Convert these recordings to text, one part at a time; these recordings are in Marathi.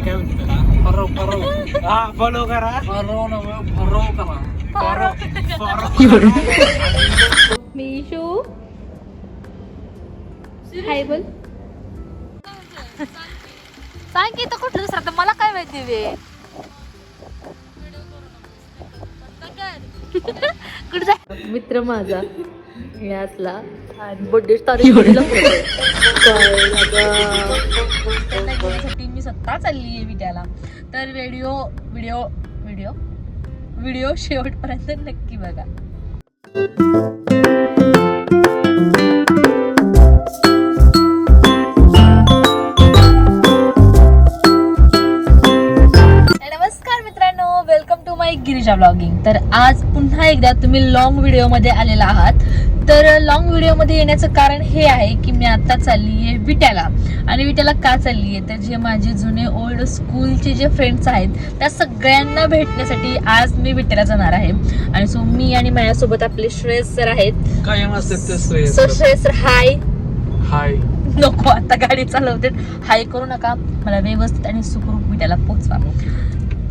काय म्हणते त्याला? फरव फरव. हा फॉलो करा. फरव नव्हे फरव करा. Follow follow Mishu. हाय बोल. सांग की तर कुठलं दुसरं? आता मला काय माहिती वे कुठे जाय मित्र माझा. यातला आणि बड्डे तारीख स्वतः चालली आहे विट्याला तर व्हिडिओ व्हिडिओ व्हिडिओ व्हिडिओ शेवटपर्यंत नक्की बघा. नमस्कार मित्रांनो welcome to my Girija blogging तर आज पुन्हा एकदा तुम्ही लॉंग व्हिडिओमध्ये आलेला आहात. तर लॉंग व्हिडिओमध्ये येण्याचं कारण हे आहे की मी आता चालली आहे विट्याला. आणि विट्याला का चालली आहे? तर जे माझे जुने ओल्ड स्कूलचे जे फ्रेंड्स आहेत त्या सगळ्यांना भेटण्यासाठी आज मी विट्याला जाणार आहे. आणि सो मी आणि माझ्यासोबत आपले श्रेयस सर आहेत. कायम असतात ते sir. Shreyas sir hi hi नको आता गाडी चालवते हाय करू नका. मला व्यवस्थित आणि सुखरूप विट्याला पोचवा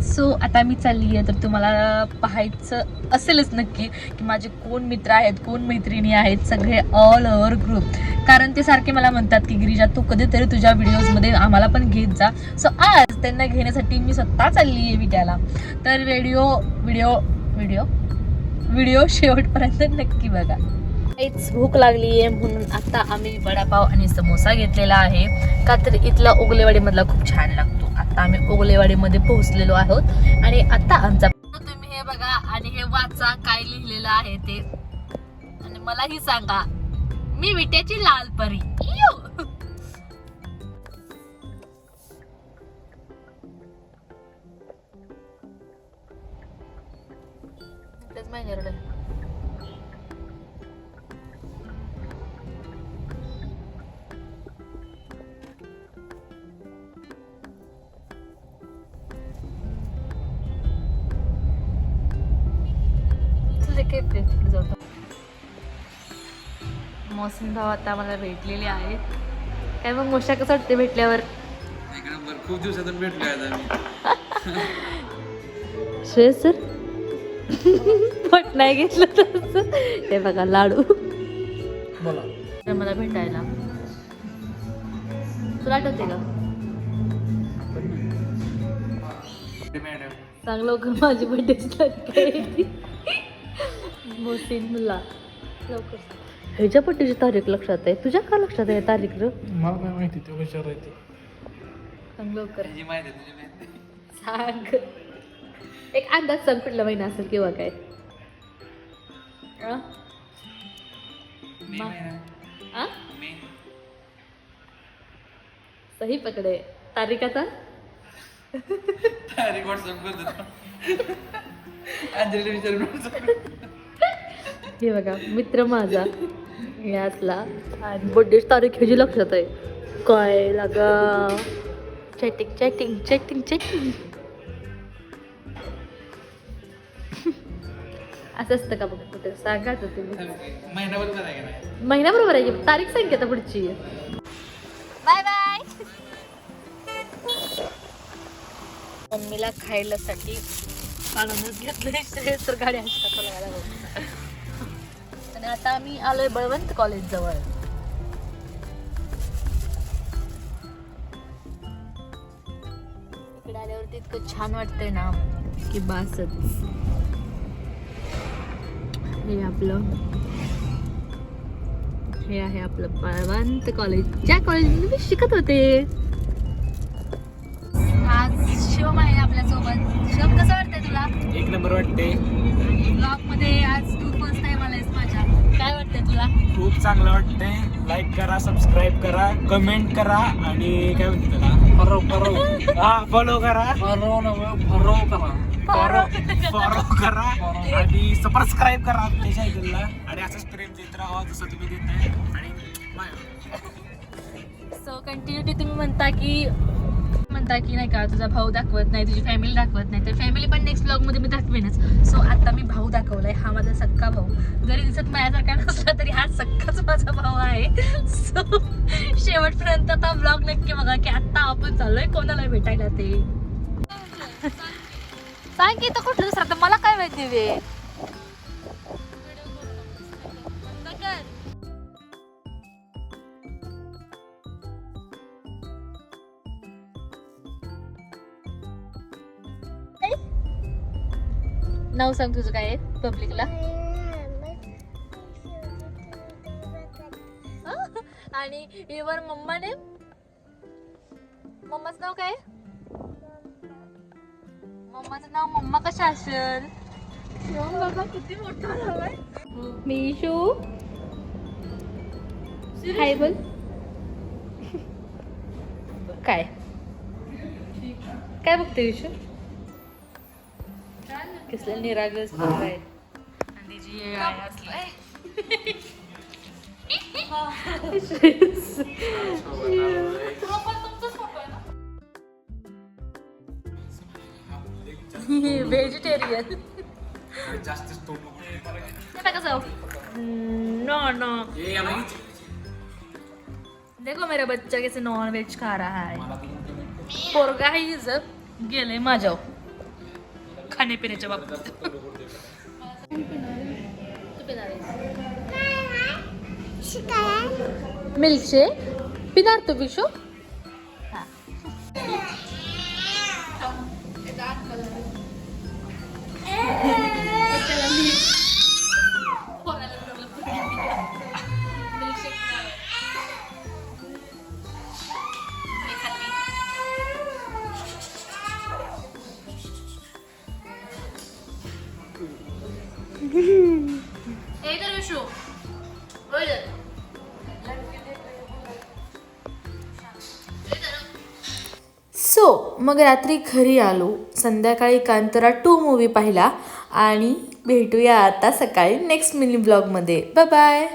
सो आता मी चालली आहे तर तुम्हाला पाहायचं असेलच नक्की की माझे कोण मित्र आहेत कोण मैत्रिणी आहेत सगळे ऑल ओव्हर ग्रुप कारण ते सारखे मला म्हणतात की गिरीजा तू कधीतरी तुझ्या व्हिडिओजमध्ये आम्हाला पण घेत जा. सो आज त्यांना घेण्यासाठी मी स्वतः चालली आहे विट्याला. तर व्हिडिओ व्हिडिओ व्हिडिओ व्हिडिओ शेवटपर्यंत नक्की बघा. काहीच भूक लागली आहे म्हणून आता आम्ही वडापाव आणि समोसा घेतलेला आहे. का तर इथला उगलेवाडीमधला खूप छान लागतो. आता आम्ही ओगलेवाडीमध्ये पोहोचलेलो आहोत. आणि आता आमचा तुम्ही हे बघा आणि हे वाचा काय लिहिलेलं आहे ते. आणि मलाही सांगा मी विट्याची लाल परी. माहिती आहे रडत. तुझे काय ते तिकडे जाऊ मोसम भाव आता मला भेटलेले आहेत. काय मग मोशा कसं वाटते भेटल्यावर? खूप दिवसातून मी श्रेयस सर? पट नाही घेतलं तसं. हे बघा लाडू. बोला. तर मला भेटायला. तुला आठवते का? लवकर माझी तारीख आहे मोसीन मुला. लवकर. ह्याच्या बड्डेची तारीख लक्षात आहे? तुझ्या का लक्षात आहे तारीख र? मला नाही माहिती ते विचारायचं सांग लवकर. तुझी माहिती तुझी माहिती सांग. एक अंदाज सांग कुठला महिना असेल किंवा काय? मी आ? सही पकडे. तारीख आता तारीख व्हॉट्सअप करतो. अंजली विचारून हे बघा मित्र माझा यातला. आणि बड्डेची तारीख ह्याची लक्षात आहे. काय लागा? चॅटिंग चॅटिंग चॅटिंग चॅटिंग असं असतं का बघा कुठे? तुम्ही. आहे का? नाही महिना बरोबर आहे तारीख सांग आता पुढची. बाय बाय मम्मीला खायला साठी आणूनच घेतलं तर गाडी असतात आणि आता आम्ही आलोय बळवंत कॉलेज जवळ. इकडे आल्यावरती इतकं छान वाटतंय ना की बासच. हे आपलं. हे आहे आपलं बळवंत कॉलेज ज्या कॉलेजमध्ये मी शिकत होते. आज शिवम आहे आपल्यासोबत. शिवम कसं वाटतंय तुला? एक नंबर वाटते ब्लॉगमध्ये आज तू फर्स्ट टाइम आलायस माझ्या काय वाटतंय तुला खूप चांगलं वाटतंय. लाईक करा सबस्क्राईब करा कमेंट करा आणि काय म्हणते त्याला? फरव फरव हा फॉलो करा. नव्हे फरव करा. फॉलो फॉलो करा आणि सबस्क्राईब करा आपल्या चॅनलला आणि असंच प्रेम देत राहा जसं तुम्ही देताय. आणि बाय. सो कंटिन्युटी तुम्ही म्हणता की म्हणता की नाही का तुझा भाऊ दाखवत नाही तुझी फॅमिली दाखवत नाही. तर फॅमिली पण नेक्स्ट ब्लॉगमध्ये मी दाखवेनच. सो आता मी भाऊ दाखवलाय हा माझा सक्का भाऊ. जरी दिसत माझ्यासारखा नसला तरी हा सक्काच माझा भाऊ आहे. सो शेवटपर्यंत आता ब्लॉग नक्की बघा की आत्ता आपण चाललोय कोणाला भेटायला ते. सांग की तर कुठलं दुसरं? तर मला काय माहिती वे? नाव सांग तुझं काय आहे? पब्लिकला. आणि इवर मम्माने मम्माचं नाव काय? मम्माचं नाव मम्मा कशा असेल? किती मोठा झालाय मिशू हाय बोल. काय? काय बघते विशू कसलं निरागस आहे आणि आहे व्हेजिटेरियन जास्तच तोंड कसं नो नो. देखो मेरा बच्चा कैसे नॉन वेज खा रहा है. पोरगा ही इज्जत गेले माझ्या खाण्यापिण्याच्या बाबतीत तू पिणार मिल्कशेक पिणार तू विशू। हा। सो मग रात्री घरी आलो. संध्याकाळी कांतरा टू मूवी पाहिला आणि भेटूया आता सकाळी नेक्स्ट मिनी ब्लॉगमध्ये बाय बाय